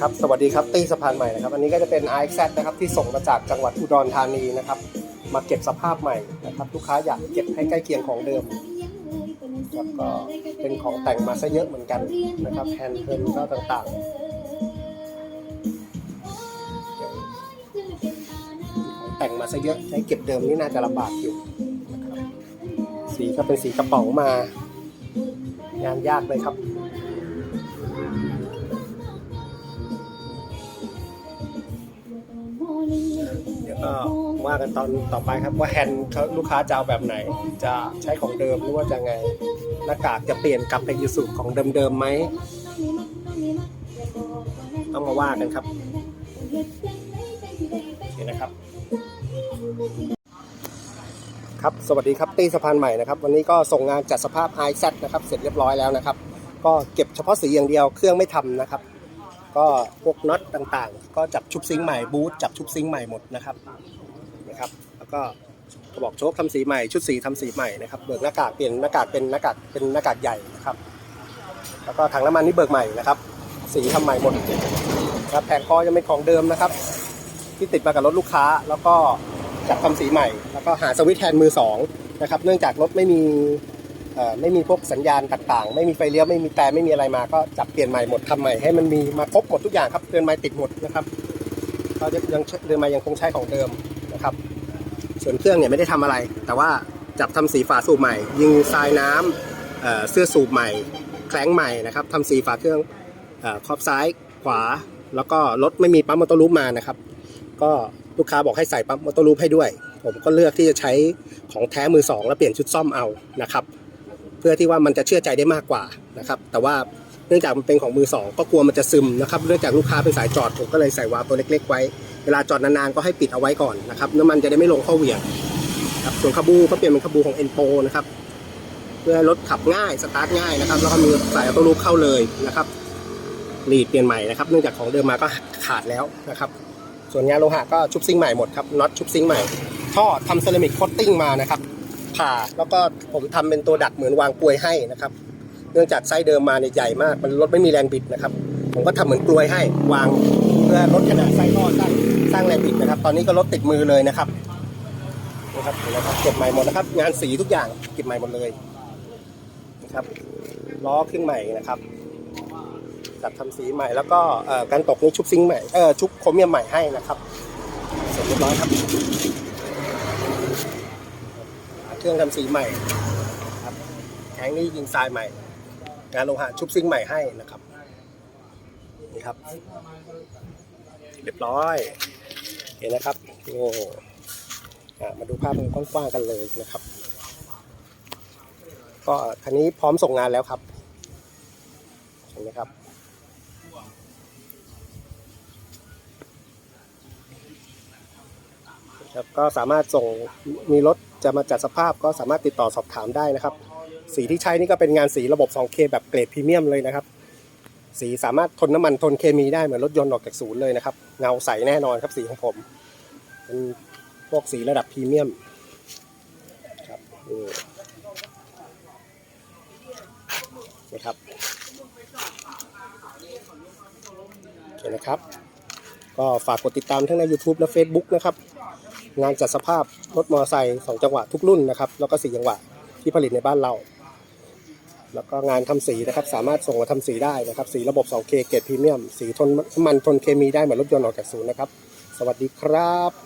ครับสวัสดีครับตี้สะพานใหม่นะครับอันนี้ก็จะเป็น RXZ นะครับที่ส่งมาจากจังหวัดอุดรธานีนะครับ มาเก็บสภาพใหม่นะครับลูกค้าอยากเก็บให้ใกล้เคียงของเดิมครับก็เป็นของแต่งมาซะเยอะเหมือนกันนะครับแฮนด์เทิร์นก็ต่างๆของแต่งมาซะเยอะใช้เก็บเดิมนี่น่าจะลำบากอยู่นะครับสีก็เป็นสีกระป๋องมา งานยากเลยครับ วก็ว่ากันตอนต่อไปครับว่าแฮนด์ลูกค้าจะเอาแบบไหน จะใช้ของเดิมหรือว่าจะไงหน้ากากจะเปลี่ยนกลับไปอยู่สู่ของเดิมๆไหมต้องมาว่ากันครับโอเคนะครับ ครับสวัสดีครับตีสะพานใหม่นะครับ วันนี้ก็ส่งงานจัดสภาพ i z นะครับ เสร็จเรียบร้อยแล้วนะครับ ก็เก็บเฉพาะสีอย่างเดียวเครื่องไม่ทำนะครับ ก็พวกน็อตต่างๆ ก็จับชุบซิงค์ใหม่บูทจับชุบซิงค์ใหม่หมดนะครับนะครับ แล้วก็กระบอกโชคทำสีใหม่ชุดสีทำสีใหม่นะครับเบิกหน้ากากเปลี่ยนหน้ากากเป็นหน้ากากเป็นหน้ากากใหญ่นะครับ แล้วก็ถังน้ำมันนี่เบิกใหม่นะครับ สีทำใหม่หมดนะครับแผงคอยังเป็นของเดิมนะครับ ที่ติดมากับรถลูกค้า แล้วก็จับทำสีใหม่ แล้วก็หาสวิตช์แทนมือสองนะครับ เนื่องจากรถไม่มี ไม่มีพวกสัญญาณต่างๆ ไม่มีไฟเลี้ยวไม่มีแต่ไม่มีอะไรมาก็จับเปลี่ยนใหม่หมดทำใหม่ให้มันมีมาครบหมดทุกอย่างครับเรือนไม้ติดหมดนะครับก็ยังเรือนไม้ยังคงใช้ของเดิมนะครับ ส่วนเครื่องเนี่ยไม่ได้ทำอะไร แต่ว่าจับทำสีฝาสูบใหม่ ยิงทรายน้ำเอ่อเสื้อสูบใหม่ แคล้งใหม่นะครับทำสีฝาเครื่องเออบซ้ายขวา แล้วก็รถไม่มีปั๊มมอเตอร์ลูปมานะครับ ก็ลูกค้าบอกให้ใส่ปั๊มมอเตอร์ลูปให้ด้วย ผมก็เลือกที่จะใช้ของแท้มือสองแล้วเปลี่ยนชุดซ่อมเอานะครับ พื่อที่ว่ามันจะเชื่อใจได้มากกว่านะครับ แต่ว่าเนื่องจากมันเป็นของมือสองก็กลัวมันจะซึมนะครับเนื่องจากลูกค้าเป็นสายจอดผมก็เลยใส่วาล์วตัวเล็ก ๆ ไว้ เวลาจอดนานๆก็ให้ปิดเอาไว้ก่อนนะครับน้ำมันจะได้ไม่ลงเข้าเหวี่ยงครับส่วนคาบูก็เปลี่ยนเป็นคาบูของเอ็นโปนะครับเพื่อรถขับง่ายสตาร์ทง่ายนะครับแล้วก็มีสายออโต้ลูปเข้าเลยนะครับรีดเปลี่ยนใหม่นะครับเนื่องจากของเดิมมาก็ขาดแล้วนะครับ ส่วนงานโลหะก็ชุบซิงใหม่หมดครับน็อตชุบซิงใหม่ท่อทำเซรามิกโคตติ้งมานะครับ ผ่าแล้วก็ผมทำเป็นตัวดักเหมือนวางกลวยให้นะครับ เนื่องจากไส้เดิมมาเนี่ยใหญ่มาก มันรถไม่มีแรงบิดนะครับ ผมก็ทำเหมือนกลวยให้วางเพื่อลดขนาดไส้ท่อสร้างสร้างแรงบิดนะครับ ตอนนี้ก็รถติดมือเลยนะครับนะครับเห็นไหมครับเก็บใหม่หมดนะครับ งานสีทุกอย่างเก็บใหม่หมดเลยนะครับล้อขึ้นใหม่นะครับจัดทำสีใหม่แล้วก็การตกนี่ชุบซิงใหม่เออชุบโครเมียมใหม่ให้นะครับ เสร็จเรียบร้อยครับ รื่องทำสีใหม่ครับแทงนี่ยิงทรายใหม่ งานโลหะชุบซิงใหม่ให้นะครับนี่ครับ เรียบร้อย เห็นนะครับโอ้อะมาดูภาพกว้างๆกันเลยนะครับ ก็คันนี้พร้อมส่งงานแล้วครับเห็นไหมครับ ครับก็สามารถส่งมีรถจะมาจัดสภาพก็สามารถติดต่อสอบถามได้นะครับ สีที่ใช้นี่ก็เป็นงานสีระบบ 2K แบบเกรดพรีเมียมเลยนะครับ สีสามารถทนน้ำมันทนเคมีได้เหมือนรถยนต์ออกจากศูนย์เลยนะครับ เงาใสแน่นอนครับสีของผม เป็นพวกสีระดับพรีเมียมครับนี่นะครับโอเคนะครับ ก็ฝากกดติดตามทั้งใน YouTube และ Facebook นะครับ งานจัดสภาพรถมอเตอร์ไซค์สองจังหวะทุกรุ่นนะครับ แล้วก็สี่จังหวะที่ผลิตในบ้านเรา แล้วก็งานทำสีนะครับ สามารถส่งมาทำสีได้นะครับ สีระบบ 2K เกรดพรีเมียม สีทนน้ำมันทนเคมีได้เหมือนรถยนต์ออกจากศูนย์นะครับ สวัสดีครับ